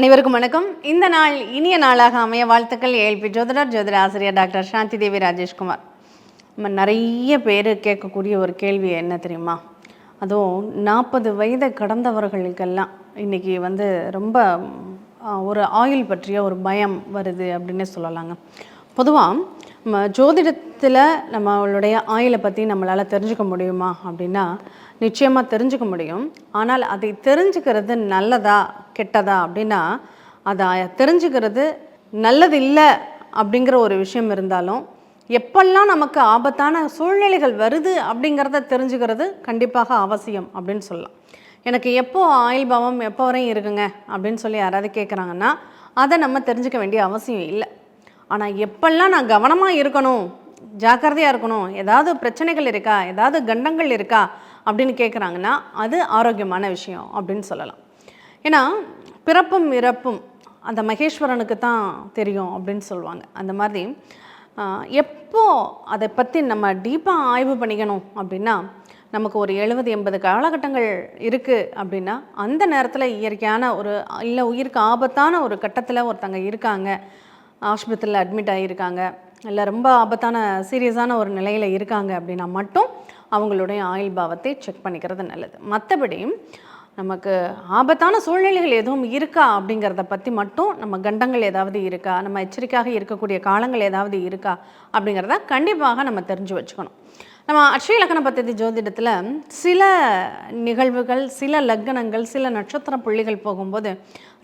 அனைவருக்கும் வணக்கம். இந்த நாள் இனிய நாளாக அமைய வாழ்த்துக்கள். ஏஎல்பி ஜோதிடர் ஜோதிட ஆசிரியர் டாக்டர் சாந்தி தேவி ராஜேஷ்குமார். நம்ம நிறைய பேர் கேட்கக்கூடிய ஒரு கேள்வி என்ன தெரியுமா? அதுவும் நாற்பது வயதை கடந்தவர்களுக்கெல்லாம் இன்னைக்கு வந்து ரொம்ப ஒரு ஆயில் பற்றிய ஒரு பயம் வருது அப்படின்னே சொல்லலாங்க. பொதுவாக நம்ம ஜோதிடத்தில் நம்மளுடைய ஆயிலை பற்றி நம்மளால் தெரிஞ்சுக்க முடியுமா அப்படின்னா நிச்சயமாக தெரிஞ்சுக்க முடியும். ஆனால் அதை தெரிஞ்சுக்கிறது நல்லதா கெட்டதா அப்படின்னா அதை தெரிஞ்சுக்கிறது நல்லது இல்லை அப்படிங்கிற ஒரு விஷயம் இருந்தாலும் எப்பெல்லாம் நமக்கு ஆபத்தான சூழ்நிலைகள் வருது அப்படிங்கிறத தெரிஞ்சுக்கிறது கண்டிப்பாக அவசியம் அப்படின்னு சொல்லலாம். எனக்கு எப்போ ஆயில் பாவம் எப்போ வரையும் இருக்குங்க அப்படின்னு சொல்லி யாராவது கேட்குறாங்கன்னா அதை நம்ம தெரிஞ்சுக்க வேண்டிய அவசியம் இல்லை. ஆனால் எப்பெல்லாம் நான் கவனமாக இருக்கணும் ஜாக்கிரதையாக இருக்கணும் ஏதாவது பிரச்சனைகள் இருக்கா ஏதாவது கண்டங்கள் இருக்கா அப்படின்னு கேட்குறாங்கன்னா அது ஆரோக்கியமான விஷயம் அப்படின்னு சொல்லலாம். ஏன்னா பிறப்பும் இறப்பும் அந்த மகேஸ்வரனுக்கு தான் தெரியும் அப்படின்னு சொல்லுவாங்க. அந்த மாதிரி எப்போ அதை பற்றி நம்ம டீப்பாக ஆய்வு பண்ணிக்கணும் அப்படின்னா நமக்கு ஒரு எழுபது எண்பது காலகட்டங்கள் இருக்குது அப்படின்னா அந்த நேரத்தில் இயற்கையான ஒரு இல்லை உயிருக்கு ஆபத்தான ஒரு கட்டத்தில் ஒருத்தங்க இருக்காங்க. ஆஸ்பத்திரியில் அட்மிட் ஆகியிருக்காங்க இல்லை ரொம்ப ஆபத்தான சீரியஸான ஒரு நிலையில் இருக்காங்க அப்படின்னா மட்டும் அவங்களுடைய ஆயுள் பாவத்தை செக் பண்ணிக்கிறது நல்லது. மற்றபடி நமக்கு ஆபத்தான சூழ்நிலைகள் எதுவும் இருக்கா அப்படிங்கிறத பற்றி மட்டும் நம்ம கண்டங்கள் ஏதாவது இருக்கா? நம்ம எச்சரிக்கையாக இருக்கக்கூடிய காலங்கள் ஏதாவது இருக்கா? அப்படிங்கிறத கண்டிப்பாக நம்ம தெரிஞ்சு வச்சுக்கணும். நம்ம அட்சய லக்கண பദ്ധதி ஜோதிடத்தில் சில நிகழ்வுகள் சில லக்னங்கள் சில நட்சத்திர புள்ளிகள் போகும்போது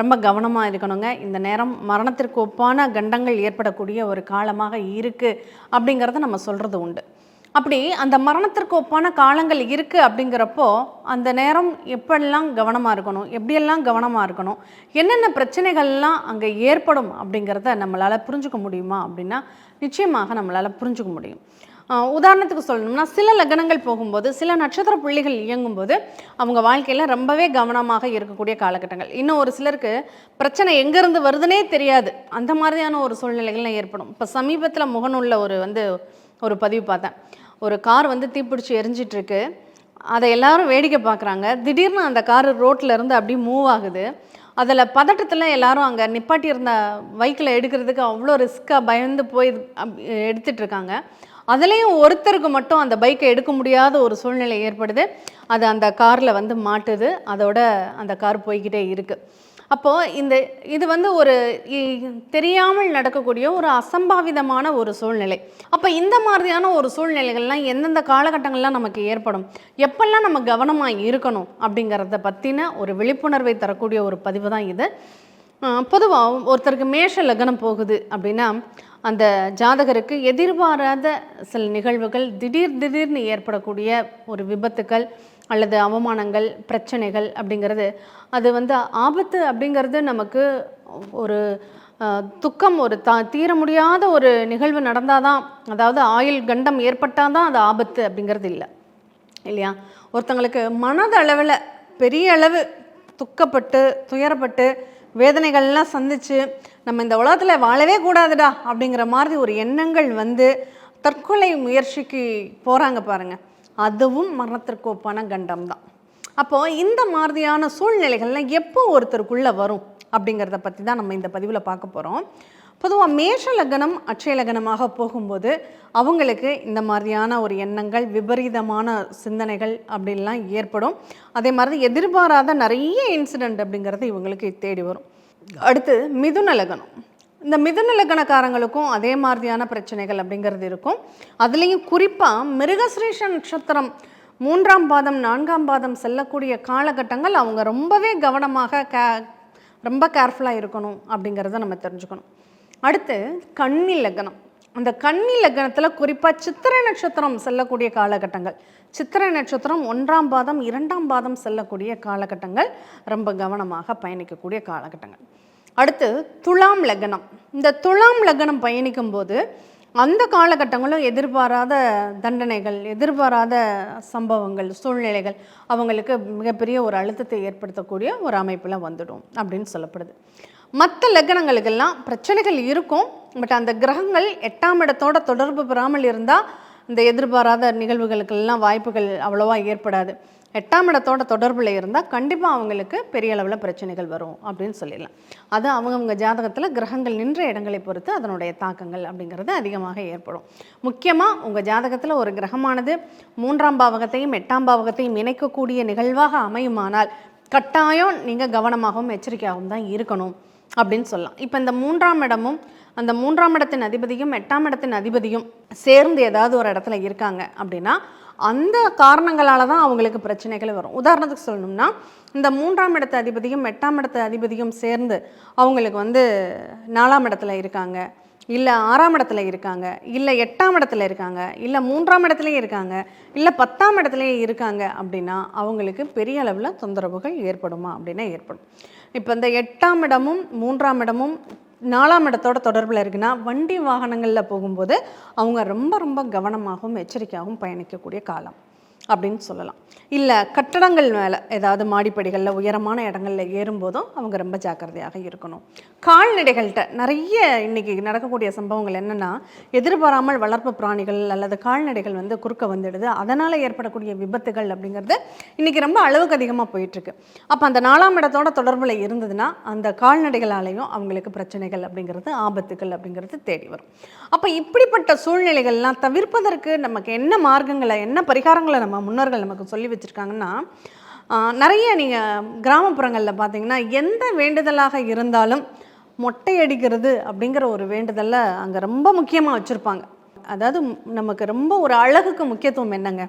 ரொம்ப கவனமாக இருக்கணுங்க. இந்த நேரம் மரணத்திற்கு ஒப்பான கண்டங்கள் ஏற்படக்கூடிய ஒரு காலமாக இருக்குது அப்படிங்கிறத நம்ம சொல்கிறது உண்டு. அப்படி அந்த மரணத்திற்கு ஒப்பான காலங்கள் இருக்குது அப்படிங்கிறப்போ அந்த நேரம் எப்படிலாம் கவனமாக இருக்கணும்? எப்படியெல்லாம் கவனமாக இருக்கணும்? என்னென்ன பிரச்சனைகள்லாம் அங்கே ஏற்படும் அப்படிங்கிறத நம்மளால் புரிஞ்சுக்க முடியுமா அப்படின்னா நிச்சயமாக நம்மளால் புரிஞ்சுக்க முடியும். உதாரணத்துக்கு சொல்லணும்னா சில லக்னங்கள் போகும்போது சில நட்சத்திர புள்ளிகள் இயங்கும்போது அவங்க வாழ்க்கையில் ரொம்பவே கவனமாக இருக்கக்கூடிய காலகட்டங்கள். இன்னும் ஒரு சிலருக்கு பிரச்சனை எங்கேருந்து வருதுன்னே தெரியாது. அந்த மாதிரியான ஒரு சூழ்நிலைகள்லாம் ஏற்படும். இப்போ சமீபத்தில் முகநூலில் ஒரு வந்து ஒரு பதிவு பார்த்தேன். ஒரு கார் வந்து தீப்பிடிச்சி எரிஞ்சிட்ருக்கு. அதை எல்லாரும் வேடிக்கை பார்க்குறாங்க. திடீர்னு அந்த கார் ரோட்டில் இருந்து அப்படியே மூவ் ஆகுது. அதில் பதட்டத்தில் எல்லாரும் அங்கே நிப்பாட்டி இருந்த பைக்கில் எடுக்கிறதுக்கு அவ்வளோ ரிஸ்க்காக பயந்து போய் அப்- இருக்காங்க அதுலேயும் ஒருத்தருக்கு மட்டும் அந்த பைக்கை எடுக்க முடியாத ஒரு சூழ்நிலை ஏற்படுது. அது அந்த காரில் வந்து மாட்டுது. அதோட அந்த கார் போய்கிட்டே இருக்குது அப்போது இந்த இது வந்து ஒரு தெரியாமல் நடக்கக்கூடிய ஒரு அசம்பாவிதமான ஒரு சூழ்நிலை. அப்போ இந்த மாதிரியான ஒரு சூழ்நிலைகள்லாம் எந்தெந்த காலகட்டங்கள்லாம் நமக்கு ஏற்படும்? எப்பெல்லாம் நம்ம கவனமாக இருக்கணும் அப்படிங்கிறத பற்றின ஒரு விழிப்புணர்வை தரக்கூடிய ஒரு பதிவு தான் இது. பொதுவாக ஒருத்தருக்கு மேஷ லக்னம் போகுது அப்படின்னா அந்த ஜாதகருக்கு எதிர்பாராத சில நிகழ்வுகள் திடீர் திடீர்னு ஏற்படக்கூடிய ஒரு விபத்துக்கள் அல்லது அவமானங்கள் பிரச்சனைகள் அப்படிங்கிறது அது வந்து ஆபத்து அப்படிங்கிறது நமக்கு ஒரு துக்கம் ஒரு தா தீர முடியாத ஒரு நிகழ்வு நடந்தால் தான் அதாவது ஆயுள் கண்டம் ஏற்பட்டால் தான் அது ஆபத்து அப்படிங்கிறது இல்லை. இல்லையா? ஒருத்தங்களுக்கு மனதளவில் பெரிய அளவு துக்கப்பட்டு துயரப்பட்டு வேதனைகள்லாம் சந்தித்து நம்ம இந்த உலகத்தில் வாழவே கூடாதுடா அப்படிங்கிற மாதிரி ஒரு எண்ணங்கள் வந்து தற்கொலை முயற்சிக்கு போகிறாங்க பாருங்கள் அதுவும் மரணத்திற்கு ஒப்பான கண்டம் தான் அப்போது இந்த மாதிரியான சூழ்நிலைகள்லாம் எப்போ ஒருத்தருக்குள்ளே வரும் அப்படிங்கிறத பற்றி தான் நம்ம இந்த பதிவில் பார்க்க போகிறோம் பொதுவாக மேஷ லக்னம் அட்சய லக்னமாக போகும்போது அவங்களுக்கு இந்த மாதிரியான ஒரு எண்ணங்கள் விபரீதமான சிந்தனைகள் அப்படின்லாம் ஏற்படும். அதே மாதிரி எதிர்பாராத நிறைய இன்சிடெண்ட் அப்படிங்கிறது இவங்களுக்கு தேடி வரும். அடுத்து மிதுன லக்னம். இந்த மிதுன லக்னக்காரங்களுக்கும் அதே மாதிரியான பிரச்சனைகள் அப்படிங்கிறது இருக்கும். அதுலேயும் குறிப்பாக மிருகஸ்ரீஷ நட்சத்திரம் மூன்றாம் பாதம் நான்காம் பாதம் செல்லக்கூடிய காலகட்டங்கள் அவங்க ரொம்பவே கவனமாக கே ரொம்ப கேர்ஃபுல்லாக இருக்கணும் அப்படிங்கிறத நம்ம தெரிஞ்சுக்கணும். அடுத்து கன்னி லக்னம். அந்த கன்னி லக்னத்தில் குறிப்பாக சித்திரை நட்சத்திரம் செல்லக்கூடிய காலகட்டங்கள். சித்திரை நட்சத்திரம் ஒன்றாம் பாதம் இரண்டாம் பாதம் செல்லக்கூடிய காலகட்டங்கள் ரொம்ப கவனமாக பயணிக்கக்கூடிய காலகட்டங்கள். அடுத்து துலாம் லக்னம். இந்த துலாம் லக்னம் பயணிக்கும் போது அந்த காலகட்டங்களும் எதிர்பாராத தண்டனைகள் எதிர்பாராத சம்பவங்கள் சூழ்நிலைகள் அவங்களுக்கு மிகப்பெரிய ஒரு அழுத்தத்தை ஏற்படுத்தக்கூடிய ஒரு அமைப்பில் வந்துடும் அப்படின்னு சொல்லப்படுது. மற்ற லக்னங்களுக்கெல்லாம் பிரச்சனைகள் இருக்கும். பட் அந்த கிரகங்கள் எட்டாம் இடத்தோட தொடர்பு பெறாமல் இருந்தால் இந்த எதிர்பாராத நிகழ்வுகளுக்கெல்லாம் வாய்ப்புகள் அவ்வளோவா ஏற்படாது. எட்டாம் இடத்தோட தொடர்பில் இருந்தால் கண்டிப்பாக அவங்களுக்கு பெரிய அளவில் பிரச்சனைகள் வரும் அப்படின்னு சொல்லிடலாம். அது அவங்கவுங்க ஜாதகத்தில் கிரகங்கள் நின்ற இடங்களை பொறுத்து அதனுடைய தாக்கங்கள் அப்படிங்கிறது அதிகமாக ஏற்படும். முக்கியமாக உங்கள் ஜாதகத்தில் ஒரு கிரகமானது மூன்றாம் பாவகத்தையும் எட்டாம் பாவகத்தையும் இணைக்கக்கூடிய நிகழ்வாக அமையுமானால் கட்டாயம் நீங்கள் கவனமாகவும் எச்சரிக்கையாகவும் தான் இருக்கணும் அப்படின்னு சொல்லலாம். இப்போ இந்த மூன்றாம் இடமும் அந்த மூன்றாம் இடத்தின் அதிபதியும் எட்டாம் இடத்தின் அதிபதியும் சேர்ந்து ஏதாவது ஒரு இடத்துல இருக்காங்க அப்படின்னா அந்த காரணங்களால தான் அவங்களுக்கு பிரச்சனைகள் வரும். உதாரணத்துக்கு சொல்லணும்னா இந்த மூன்றாம் இடத்து அதிபதியும் எட்டாம் இடத்து அதிபதியும் சேர்ந்து அவங்களுக்கு வந்து நாலாம் இடத்துல இருக்காங்க. இல்லை ஆறாம் இடத்துல இருக்காங்க. இல்லை எட்டாம் இடத்துல இருக்காங்க. இல்லை மூன்றாம் இடத்துலையும் இருக்காங்க. இல்லை பத்தாம் இடத்துலையும் இருக்காங்க அப்படின்னா அவங்களுக்கு பெரிய அளவில் தொந்தரவுகள் ஏற்படுமா அப்படின்னா ஏற்படும். இப்போ இந்த எட்டாம் இடமும் மூன்றாம் இடமும் நாலாம் இடத்தோட தொடர்பில் இருக்குன்னா வண்டி வாகனங்களில் போகும்போது அவங்க ரொம்ப ரொம்ப கவனமாகவும் எச்சரிக்கையாகவும் பயணிக்கக்கூடிய காலம். அப்படின்னு சொல்லலாம். இல்லை கட்டடங்கள் மேலே ஏதாவது மாடிப்படிகளில் உயரமான இடங்களில் ஏறும்போதும் அவங்க ரொம்ப ஜாக்கிரதையாக இருக்கணும். கால்நடைகள்கிட்ட நிறைய இன்றைக்கி நடக்கக்கூடிய சம்பவங்கள் என்னென்னா எதிர்பாராமல் வளர்ப்பு பிராணிகள் அல்லது கால்நடைகள் வந்து குறுக்க வந்துடுது. அதனால் ஏற்படக்கூடிய விபத்துகள் அப்படிங்கிறது இன்றைக்கி ரொம்ப அளவுக்கு அதிகமாக போயிட்டுருக்கு. அப்போ அந்த நாலாம் இடத்தோட தொடர்பில் இருந்ததுன்னா அந்த கால்நடைகளாலேயும் அவங்களுக்கு பிரச்சனைகள் அப்படிங்கிறது ஆபத்துகள் அப்படிங்கிறது தேடி வரும். அப்போ இப்படிப்பட்ட சூழ்நிலைகள்லாம் தவிர்ப்பதற்கு நமக்கு என்ன மார்க்கங்களை என்ன பரிகாரங்களை நம்ம நம்ம முன்னோர்கள் நமக்கு சொல்லி வச்சுருக்காங்கன்னா நிறைய நீங்கள் கிராமப்புறங்களில் பார்த்தீங்கன்னா எந்த வேண்டுதலாக இருந்தாலும் மொட்டை அடிக்கிறது அப்படிங்கிற ஒரு வேண்டுதலை அங்கே ரொம்ப முக்கியமாக வச்சுருப்பாங்க. அதாவது நமக்கு ரொம்ப ஒரு அழகுக்கு முக்கியத்துவம் என்னங்க?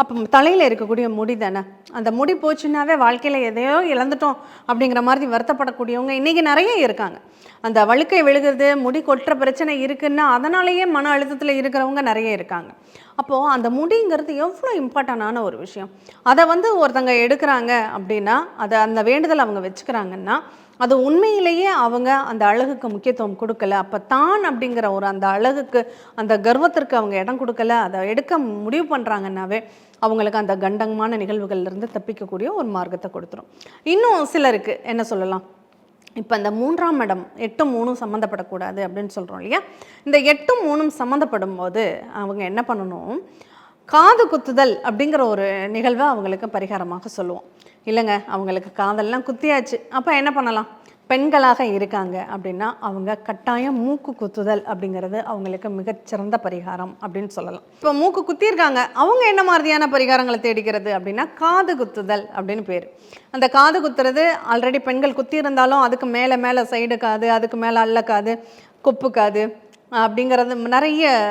அப்போ தலையில் இருக்கக்கூடிய முடி தானே? அந்த முடி போச்சுன்னாவே வாழ்க்கையில் எதையோ இழந்துட்டோம் அப்படிங்கிற மாதிரி வருத்தப்படக்கூடியவங்க இன்றைக்கி நிறைய இருக்காங்க. அந்த வழுக்கை விழுகிறது முடி கொட்டுற பிரச்சனை இருக்குன்னா அதனாலேயே மன அழுத்தத்தில் இருக்கிறவங்க நிறைய இருக்காங்க. அப்போது அந்த முடிங்கிறது எவ்வளோ இம்பார்ட்டண்டான ஒரு விஷயம். அதை வந்து ஒருத்தங்க எடுக்கிறாங்க அப்படின்னா அதை அந்த வேண்டுதல் அவங்க வச்சுக்கிறாங்கன்னா அது உண்மையிலேயே அவங்க அந்த அழகுக்கு முக்கியத்துவம் கொடுக்கல. அப்போ தான் அப்படிங்கிற ஒரு அந்த அழகுக்கு அந்த கர்வத்திற்கு அவங்க இடம் கொடுக்கல. அதை எடுக்க முடிவு பண்ணுறாங்கன்னாவே அவங்களுக்கு அந்த கண்டங்கமான நிகழ்வுகள்லேருந்து தப்பிக்கக்கூடிய ஒரு மார்க்கத்தை கொடுத்துரும். இன்னும் சிலருக்கு என்ன சொல்லலாம்? இப்போ இந்த மூன்றாம் இடம் எட்டும் மூணும் சம்மந்தப்படக்கூடாது அப்படின்னு சொல்கிறோம் இல்லையா? இந்த எட்டும் மூணும் சம்மந்தப்படும் போது அவங்க என்ன பண்ணணும்? காது குத்துதல் அப்படிங்கிற ஒரு நிகழ்வை அவங்களுக்கு பரிகாரமாக சொல்லுவோம். இல்லைங்க அவங்களுக்கு காதெல்லாம் குத்தியாச்சு. அப்போ என்ன பண்ணலாம்? பெண்களாக இருக்காங்க அப்படின்னா அவங்க கட்டாயம் மூக்கு குத்துதல் அப்படிங்கிறது அவங்களுக்கு மிகச்சிறந்த பரிகாரம் அப்படின்னு சொல்லலாம். இப்போ மூக்கு குத்தியிருக்காங்க. அவங்க என்ன மாதிரியான பரிகாரங்களை தேடிக்கிறது அப்படின்னா காது குத்துதல் அப்படின்னு பேர். அந்த காது குத்துறது ஆல்ரெடி பெண்கள் குத்தி இருந்தாலும் அதுக்கு மேலே மேலே சைடு காது அதுக்கு மேலே அல்ல காது கொப்பு காது அப்படிங்கிறது நிறைய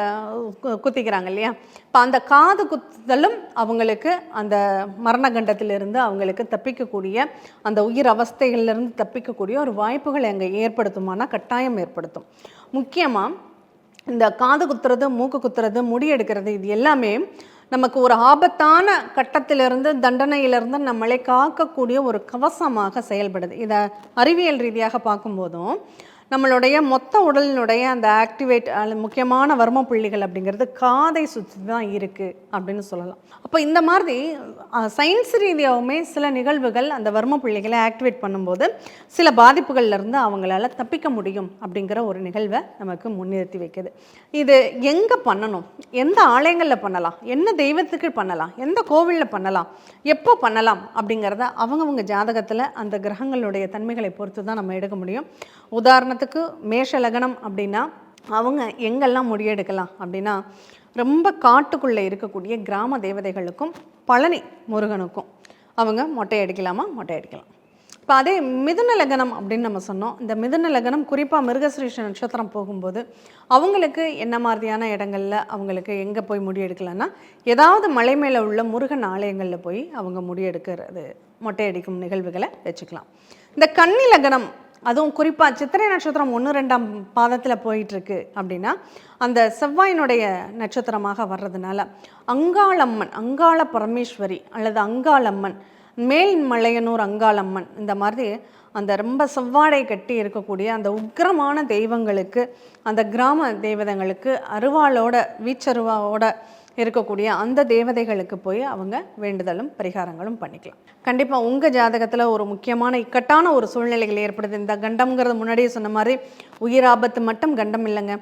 கு- குத்திக்கிறாங்க இல்லையா? இப்போ அந்த காது குத்துதலும் அவங்களுக்கு அந்த மரண கண்டத்திலிருந்து அவங்களுக்கு தப்பிக்கக்கூடிய அந்த உயிர் அவஸ்தைகள்லேருந்து தப்பிக்கக்கூடிய ஒரு வாய்ப்புகளை அங்கே ஏற்படுத்துமானா கட்டாயம் ஏற்படுத்தும். முக்கியமாக இந்த காது குத்துறது மூக்கு குத்துறது முடி எடுக்கிறது இது எல்லாமே நமக்கு ஒரு ஆபத்தான கட்டத்திலிருந்து தண்டனையிலிருந்து நம்மளை காக்கக்கூடிய ஒரு கவசமாக செயல்படுது. இதை அறிவியல் ரீதியாக பார்க்கும்போதும் நம்மளுடைய மொத்த உடலினுடைய அந்த ஆக்டிவேட் முக்கியமான வர்ம புள்ளிகள் அப்படிங்கிறது காதை சுற்றி தான் இருக்குது அப்படின்னு சொல்லலாம். அப்போ இந்த மாதிரி சயின்ஸ் ரீதியாகவுமே சில நிகழ்வுகள் அந்த வர்ம புள்ளிகளை ஆக்டிவேட் பண்ணும்போது சில பாதிப்புகள்லேருந்து அவங்களால தப்பிக்க முடியும் அப்படிங்கிற ஒரு நிகழ்வை நமக்கு முன்னிறுத்தி வைக்குது. இது எங்கே பண்ணணும்? எந்த ஆலயங்களில் பண்ணலாம்? என்ன தெய்வத்துக்கு பண்ணலாம்? எந்த கோவிலில் பண்ணலாம்? எப்போ பண்ணலாம் அப்படிங்கிறத அவங்கவுங்க ஜாதகத்தில் அந்த கிரகங்களுடைய தன்மைகளை பொறுத்து தான் நம்ம எடுக்க முடியும். உதாரணத்துக்கு மேஷ லக்னம் அப்படின்னா அவங்க எங்கெல்லாம் முடியெடுக்கலாம் அப்படின்னா ரொம்ப காட்டுக்குள்ளே இருக்கக்கூடிய கிராம தேவதைகளுக்கும் பழனி முருகனுக்கும் அவங்க மொட்டை அடிக்கலாமா? மொட்டை அடிக்கலாம். இப்போ அதே மிதுன லக்னம் அப்படின்னு நம்ம சொன்னோம். இந்த மிதுன லக்னம் குறிப்பாக மிருகஸ்ரீஷ நட்சத்திரம் போகும்போது அவங்களுக்கு என்ன மாதிரியான இடங்கள்ல அவங்களுக்கு எங்கே போய் முடி ஏதாவது மலை மேலே உள்ள முருகன் ஆலயங்களில் போய் அவங்க முடி எடுக்கிறது மொட்டை அடிக்கும் நிகழ்வுகளை வச்சுக்கலாம். இந்த கன்னி லக்னம் அதுவும் குறிப்பாக சித்திரை நட்சத்திரம் ஒன்று ரெண்டாம் பாதத்தில் போயிட்டுருக்கு அப்படின்னா அந்த செவ்வாயினுடைய நட்சத்திரமாக வர்றதுனால அங்காளம்மன் அங்காள பரமேஸ்வரி அல்லது அங்காளம்மன் மேல்மலையனூர் அங்காளம்மன் இந்த மாதிரி அந்த ரொம்ப செவ்வாடை கட்டி இருக்கக்கூடிய அந்த உக்கிரமான தெய்வங்களுக்கு அந்த கிராம தெய்வதங்களுக்கு அருவாளோட வீச்சருவாவோட இருக்கக்கூடிய அந்த தேவதைகளுக்கு போய் அவங்க வேண்டுதலும் பரிகாரங்களும் பண்ணிக்கலாம். கண்டிப்பாக உங்கள் ஜாதகத்தில் ஒரு முக்கியமான இக்கட்டான ஒரு சூழ்நிலைகள் ஏற்படுது. இந்த கண்டம்ங்கிறது முன்னாடியே சொன்ன மாதிரி உயிர் ஆபத்து மட்டும் கண்டம் இல்லைங்க.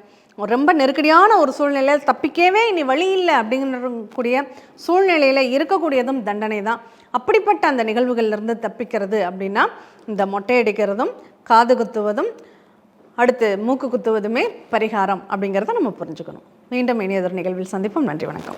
ரொம்ப நெருக்கடியான ஒரு சூழ்நிலையில் தப்பிக்கவே இனி வழி இல்லை அப்படிங்கக்கூடிய சூழ்நிலையில் இருக்கக்கூடியதும் தண்டனை தான். அப்படிப்பட்ட அந்த நிகழ்வுகள்லேருந்து தப்பிக்கிறது அப்படின்னா இந்த மொட்டை அடிக்கிறதும் காது குத்துவதும் அடுத்து மூக்கு குத்துவதுமே பரிகாரம் அப்படிங்கிறத நம்ம புரிஞ்சுக்கணும். மீண்டும் இனியதொரு நிகழ்வில் சந்திப்போம். நன்றி வணக்கம்.